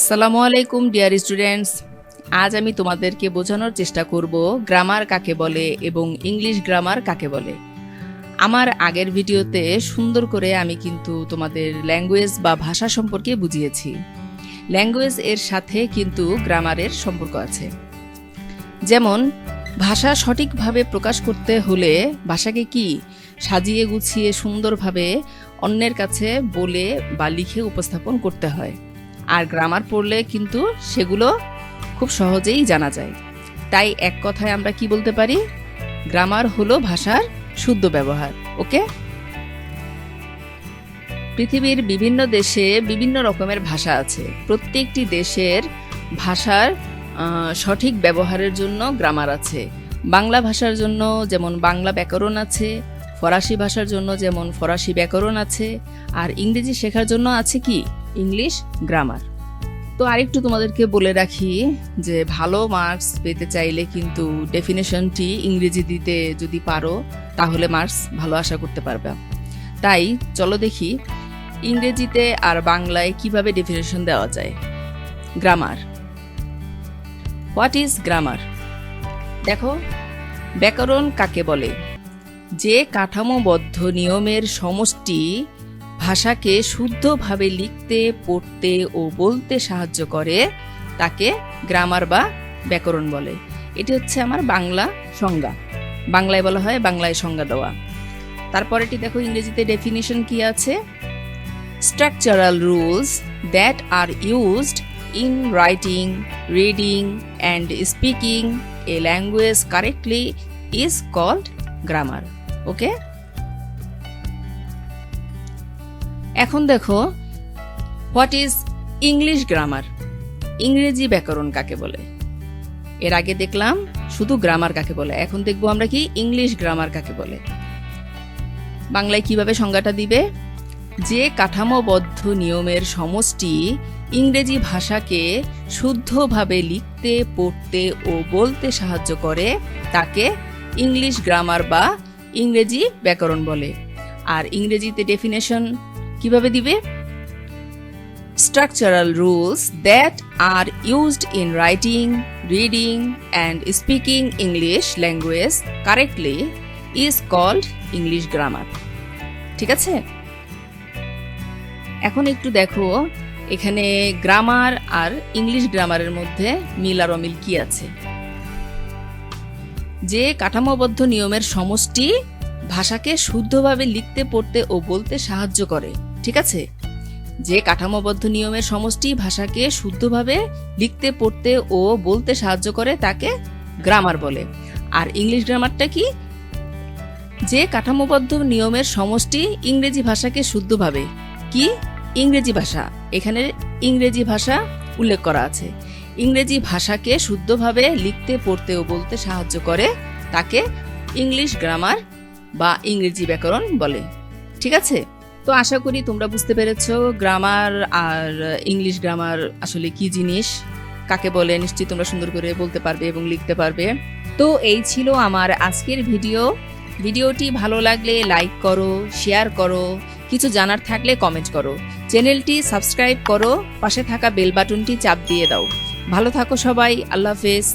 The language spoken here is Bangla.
আসসালামু আলাইকুম, ডিয়ার স্টুডেন্টস। আজ আমি তোমাদেরকে বোঝানোর চেষ্টা করব গ্রামার কাকে বলে এবং ইংলিশ গ্রামার কাকে বলে। আমার আগের ভিডিওতে সুন্দর করে আমি কিন্তু তোমাদের ল্যাঙ্গুয়েজ বা ভাষা সম্পর্কে বুঝিয়েছি। ল্যাঙ্গুয়েজ এর সাথে কিন্তু গ্রামারের সম্পর্ক আছে। যেমন, ভাষা সঠিকভাবে প্রকাশ করতে হলে ভাষাকে কি সাজিয়ে গুছিয়ে সুন্দরভাবে অন্যের কাছে বলে বা লিখে উপস্থাপন করতে হয়। আর গ্রামার পড়লে কিন্তু সেগুলো খুব সহজেই জানা যায়। তাই এক কথায় আমরা কি বলতে পারি? গ্রামার হলো ভাষার শুদ্ধ ব্যবহার, ওকে? পৃথিবীর বিভিন্ন দেশে বিভিন্ন রকমের ভাষা আছে। প্রত্যেকটি দেশের ভাষার সঠিক ব্যবহারের জন্য গ্রামার আছে। বাংলা ভাষার জন্য যেমন বাংলা ব্যাকরণ আছে, ফরাসি ভাষার জন্য যেমন ফরাসি ব্যাকরণ আছে, আর ইংরেজি শেখার জন্য আছে কি? English grammar. তো আরেকটু তোমাদেরকে বলে রাখি যে ভালো মার্কস পেতে চাইলে কিন্তু ডেফিনেশনটি ইংরেজি দিতে যদি পারো, তাহলে মার্কস ভালো আশা করতে পারবে। তাই চলো দেখি ইংরেজিতে আর বাংলায় কীভাবে ডেফিনেশন দেওয়া যায়। গ্রামার। হোয়াট ইজ গ্রামার দেখো, ব্যাকরণ কাকে বলে? যে কাঠামোবদ্ধ নিয়মের সমষ্টি ভাষাকে শুদ্ধভাবে লিখতে, পড়তে ও বলতে সাহায্য করে, তাকে গ্রামার বা ব্যাকরণ বলে। এটি হচ্ছে আমার বাংলা সংজ্ঞা। বাংলায় বলা হয় বাংলায় সংজ্ঞা দেওয়া। তারপরেটি দেখো, ইংরেজিতে ডেফিনিশন কি আছে? Structural rules that are used in writing reading and speaking a language correctly is called grammar okay এখন দেখো হোয়াট ইজ ইংলিশ গ্রামার ইংরেজি ব্যাকরণ কাকে বলে? এর আগে দেখলাম শুধু গ্রামার কাকে বলে, এখন দেখব আমরা কি ইংলিশ গ্রামার কাকে বলে। বাংলায় কীভাবে সংজ্ঞাটা দিবে? যে কাঠামোবদ্ধ নিয়মের সমষ্টি ইংরেজি ভাষাকে শুদ্ধভাবে লিখতে, পড়তে ও বলতে সাহায্য করে, তাকে ইংলিশ গ্রামার বা ইংরেজি ব্যাকরণ বলে। আর ইংরেজিতে ডেফিনেশন কীভাবে দিবে? Structural rules that are used in writing reading and speaking English language correctly is called English grammar ঠিক আছে? এখন একটু দেখো, এখানে গ্রামার আর ইংলিশ গ্রামারের মধ্যে মিল আর অমিল কি আছে? যে কাঠামোবদ্ধ নিয়মের সমষ্টি ভাষাকে শুদ্ধভাবে লিখতে, পড়তে ও বলতে সাহায্য করে। ঠিক আছে? যে কাঠামোবদ্ধ নিয়মের সমষ্টি ভাষাকে শুদ্ধভাবে লিখতে, পড়তে ও বলতে সাহায্য করে তাকে গ্রামার বলে। আর ইংলিশ গ্রামারটা কি? যে কাঠামোবদ্ধ নিয়মের সমষ্টি ইংরেজি ভাষাকে শুদ্ধভাবে। কি? ইংরেজি ভাষা। এখানে ইংরেজি ভাষা উল্লেখ করা আছে। ইংরেজি ভাষাকে শুদ্ধভাবে লিখতে, পড়তে ও বলতে সাহায্য করে তাকে ইংলিশ গ্রামার বা ইংরেজি ব্যাকরণ বলে। ঠিক আছে? তো আশা করি তোমরা বুঝতে পেরেছ গ্রামার আর ইংলিশ গ্রামার আসলে কি জিনিস, কাকে বলে নিশ্চয়ই তোমরা সুন্দর করে বলতে পারবে এবং লিখতে পারবে। তো এই ছিল আমার আজকের ভিডিও। ভিডিওটি ভালো লাগলে লাইক করো, শেয়ার করো, কিছু জানার থাকলে কমেন্ট করো। চ্যানেলটি সাবস্ক্রাইব করো, পাশে থাকা বেল বাটনটি চাপ দিয়ে দাও। ভালো থাকো সবাই, আল্লাহ হাফেজ।